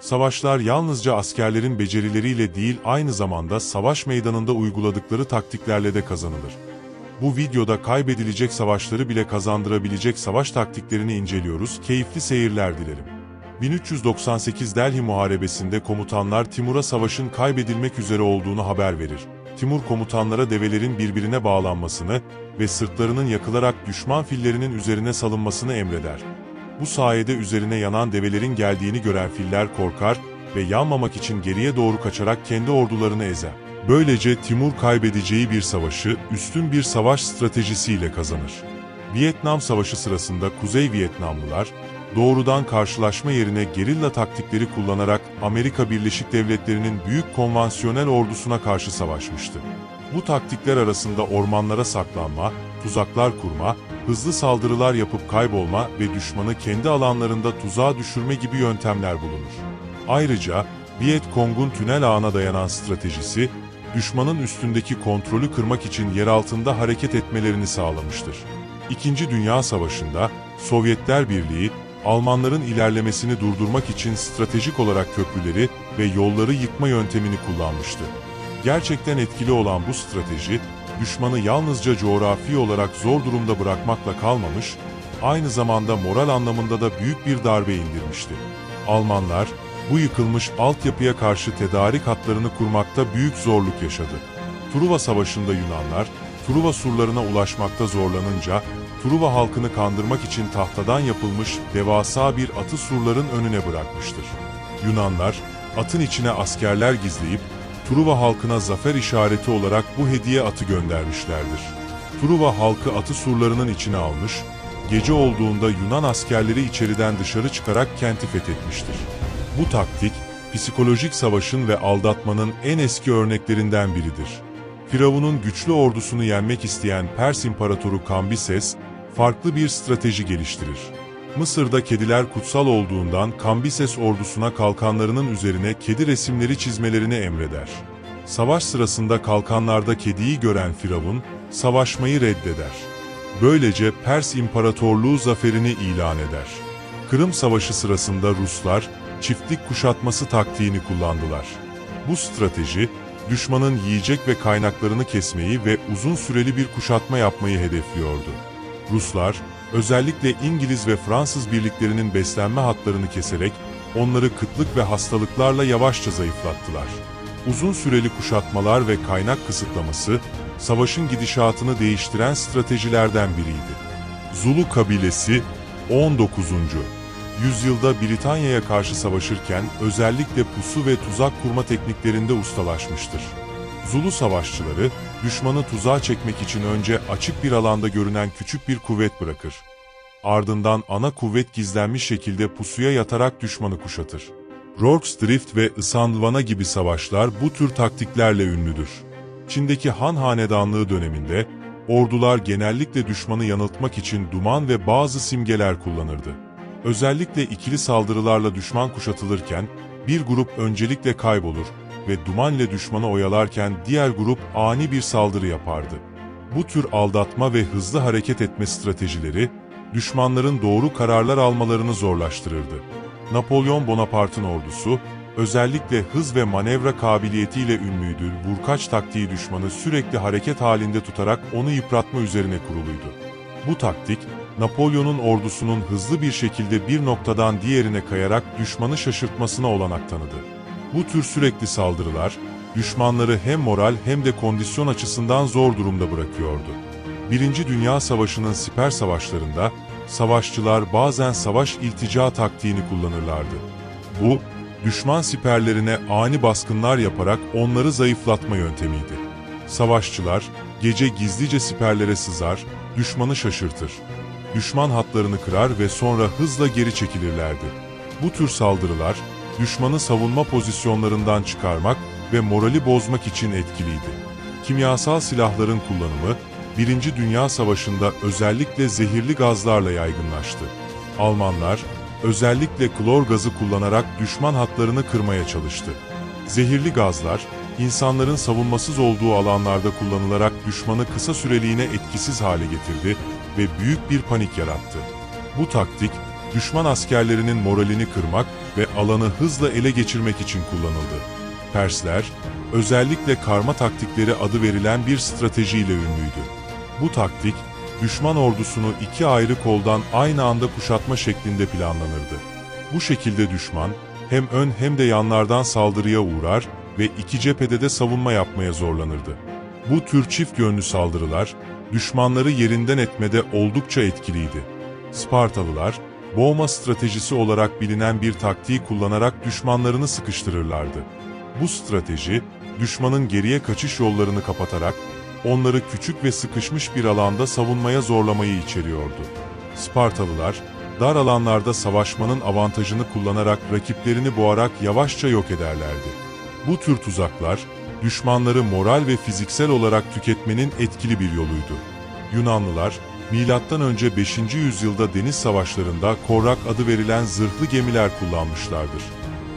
Savaşlar yalnızca askerlerin becerileriyle değil aynı zamanda savaş meydanında uyguladıkları taktiklerle de kazanılır. Bu videoda kaybedilecek savaşları bile kazandırabilecek savaş taktiklerini inceliyoruz. Keyifli seyirler dilerim. 1398 Delhi Muharebesi'nde komutanlar Timur'a savaşın kaybedilmek üzere olduğunu haber verir. Timur komutanlara develerin birbirine bağlanmasını ve sırtlarının yakılarak düşman fillerinin üzerine salınmasını emreder. Bu sayede üzerine yanan develerin geldiğini gören filler korkar ve yanmamak için geriye doğru kaçarak kendi ordularını ezer. Böylece Timur kaybedeceği bir savaşı üstün bir savaş stratejisiyle kazanır. Vietnam Savaşı sırasında Kuzey Vietnamlılar, doğrudan karşılaşma yerine gerilla taktikleri kullanarak Amerika Birleşik Devletleri'nin büyük konvansiyonel ordusuna karşı savaşmıştı. Bu taktikler arasında ormanlara saklanma, tuzaklar kurma, hızlı saldırılar yapıp kaybolma ve düşmanı kendi alanlarında tuzağa düşürme gibi yöntemler bulunur. Ayrıca Viet Cong'un tünel ağına dayanan stratejisi, düşmanın üstündeki kontrolü kırmak için yer altında hareket etmelerini sağlamıştır. İkinci Dünya Savaşı'nda Sovyetler Birliği, Almanların ilerlemesini durdurmak için stratejik olarak köprüleri ve yolları yıkma yöntemini kullanmıştı. Gerçekten etkili olan bu strateji, düşmanı yalnızca coğrafi olarak zor durumda bırakmakla kalmamış, aynı zamanda moral anlamında da büyük bir darbe indirmişti. Almanlar, bu yıkılmış altyapıya karşı tedarik hatlarını kurmakta büyük zorluk yaşadı. Truva Savaşı'nda Yunanlar, Truva surlarına ulaşmakta zorlanınca, Truva halkını kandırmak için tahtadan yapılmış devasa bir atı surların önüne bırakmıştır. Yunanlar, atın içine askerler gizleyip, Truva halkına zafer işareti olarak bu hediye atı göndermişlerdir. Truva halkı atı surlarının içine almış, gece olduğunda Yunan askerleri içeriden dışarı çıkarak kenti fethetmiştir. Bu taktik, psikolojik savaşın ve aldatmanın en eski örneklerinden biridir. Firavun'un güçlü ordusunu yenmek isteyen Pers İmparatoru Kambises, farklı bir strateji geliştirir. Mısır'da kediler kutsal olduğundan Kambises ordusuna kalkanlarının üzerine kedi resimleri çizmelerini emreder. Savaş sırasında kalkanlarda kediyi gören Firavun, savaşmayı reddeder. Böylece Pers İmparatorluğu zaferini ilan eder. Kırım Savaşı sırasında Ruslar, çiftlik kuşatması taktiğini kullandılar. Bu strateji, düşmanın yiyecek ve kaynaklarını kesmeyi ve uzun süreli bir kuşatma yapmayı hedefliyordu. Ruslar, özellikle İngiliz ve Fransız birliklerinin beslenme hatlarını keserek onları kıtlık ve hastalıklarla yavaşça zayıflattılar. Uzun süreli kuşatmalar ve kaynak kısıtlaması, savaşın gidişatını değiştiren stratejilerden biriydi. Zulu kabilesi 19. yüzyılda Britanya'ya karşı savaşırken özellikle pusu ve tuzak kurma tekniklerinde ustalaşmıştır. Zulu savaşçıları, düşmanı tuzağa çekmek için önce açık bir alanda görünen küçük bir kuvvet bırakır. Ardından ana kuvvet gizlenmiş şekilde pusuya yatarak düşmanı kuşatır. Rorke's Drift ve Isandlwana gibi savaşlar bu tür taktiklerle ünlüdür. Çin'deki Han Hanedanlığı döneminde, ordular genellikle düşmanı yanıltmak için duman ve bazı simgeler kullanırdı. Özellikle ikili saldırılarla düşman kuşatılırken, bir grup öncelikle kaybolur ve duman ile düşmanı oyalarken diğer grup ani bir saldırı yapardı. Bu tür aldatma ve hızlı hareket etme stratejileri, düşmanların doğru kararlar almalarını zorlaştırırdı. Napolyon Bonaparte'ın ordusu, özellikle hız ve manevra kabiliyetiyle ünlüydü. Vurkaç taktiği düşmanı sürekli hareket halinde tutarak onu yıpratma üzerine kuruluydu. Bu taktik, Napolyon'un ordusunun hızlı bir şekilde bir noktadan diğerine kayarak düşmanı şaşırtmasına olanak tanıdı. Bu tür sürekli saldırılar, düşmanları hem moral hem de kondisyon açısından zor durumda bırakıyordu. Birinci Dünya Savaşı'nın siper savaşlarında, savaşçılar bazen savaş iltica taktiğini kullanırlardı. Bu, düşman siperlerine ani baskınlar yaparak onları zayıflatma yöntemiydi. Savaşçılar, gece gizlice siperlere sızar, düşmanı şaşırtır. Düşman hatlarını kırar ve sonra hızla geri çekilirlerdi. Bu tür saldırılar, düşmanı savunma pozisyonlarından çıkarmak ve morali bozmak için etkiliydi. Kimyasal silahların kullanımı, Birinci Dünya Savaşı'nda özellikle zehirli gazlarla yaygınlaştı. Almanlar, özellikle klor gazı kullanarak düşman hatlarını kırmaya çalıştı. Zehirli gazlar, insanların savunmasız olduğu alanlarda kullanılarak düşmanı kısa süreliğine etkisiz hale getirdi ve büyük bir panik yarattı. Bu taktik, düşman askerlerinin moralini kırmak ve alanı hızla ele geçirmek için kullanıldı. Persler, özellikle karma taktikleri adı verilen bir stratejiyle ünlüydü. Bu taktik, düşman ordusunu iki ayrı koldan aynı anda kuşatma şeklinde planlanırdı. Bu şekilde düşman, hem ön hem de yanlardan saldırıya uğrar ve iki cephede de savunma yapmaya zorlanırdı. Bu tür çift yönlü saldırılar, düşmanları yerinden etmede oldukça etkiliydi. Spartalılar, boğma stratejisi olarak bilinen bir taktiği kullanarak düşmanlarını sıkıştırırlardı. Bu strateji, düşmanın geriye kaçış yollarını kapatarak, onları küçük ve sıkışmış bir alanda savunmaya zorlamayı içeriyordu. Spartalılar, dar alanlarda savaşmanın avantajını kullanarak rakiplerini boğarak yavaşça yok ederlerdi. Bu tür tuzaklar, düşmanları moral ve fiziksel olarak tüketmenin etkili bir yoluydu. Yunanlılar, M.Ö. 5. yüzyılda deniz savaşlarında korrak adı verilen zırhlı gemiler kullanmışlardır.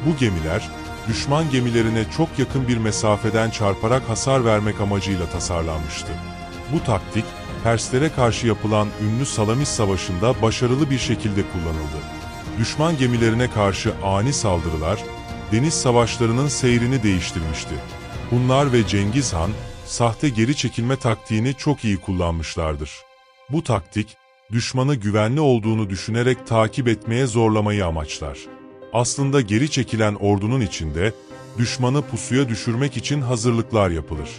Bu gemiler, düşman gemilerine çok yakın bir mesafeden çarparak hasar vermek amacıyla tasarlanmıştı. Bu taktik, Perslere karşı yapılan ünlü Salamis Savaşı'nda başarılı bir şekilde kullanıldı. Düşman gemilerine karşı ani saldırılar, deniz savaşlarının seyrini değiştirmişti. Hunlar ve Cengiz Han, sahte geri çekilme taktiğini çok iyi kullanmışlardır. Bu taktik, düşmanı güvenli olduğunu düşünerek takip etmeye zorlamayı amaçlar. Aslında geri çekilen ordunun içinde, düşmanı pusuya düşürmek için hazırlıklar yapılır.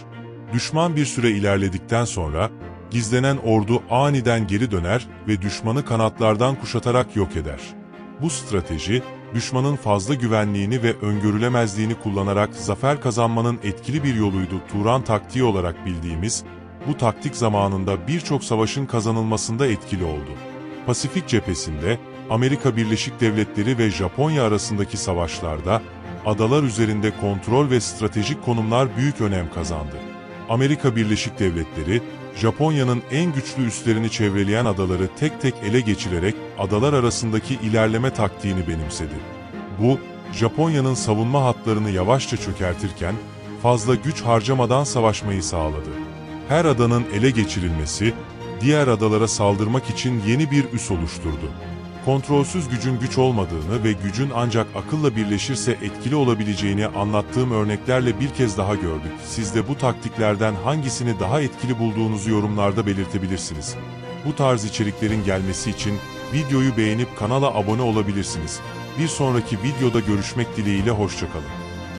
Düşman bir süre ilerledikten sonra, gizlenen ordu aniden geri döner ve düşmanı kanatlardan kuşatarak yok eder. Bu strateji, düşmanın fazla güvenliğini ve öngörülemezliğini kullanarak zafer kazanmanın etkili bir yoluydu. Turan taktiği olarak bildiğimiz, bu taktik zamanında birçok savaşın kazanılmasında etkili oldu. Pasifik cephesinde, Amerika Birleşik Devletleri ve Japonya arasındaki savaşlarda, adalar üzerinde kontrol ve stratejik konumlar büyük önem kazandı. Amerika Birleşik Devletleri, Japonya'nın en güçlü üslerini çevreleyen adaları tek tek ele geçirerek adalar arasındaki ilerleme taktiğini benimsedi. Bu, Japonya'nın savunma hatlarını yavaşça çökertirken, fazla güç harcamadan savaşmayı sağladı. Her adanın ele geçirilmesi, diğer adalara saldırmak için yeni bir üs oluşturdu. Kontrolsüz gücün güç olmadığını ve gücün ancak akılla birleşirse etkili olabileceğini anlattığım örneklerle bir kez daha gördük. Siz de bu taktiklerden hangisini daha etkili bulduğunuzu yorumlarda belirtebilirsiniz. Bu tarz içeriklerin gelmesi için videoyu beğenip kanala abone olabilirsiniz. Bir sonraki videoda görüşmek dileğiyle hoşçakalın.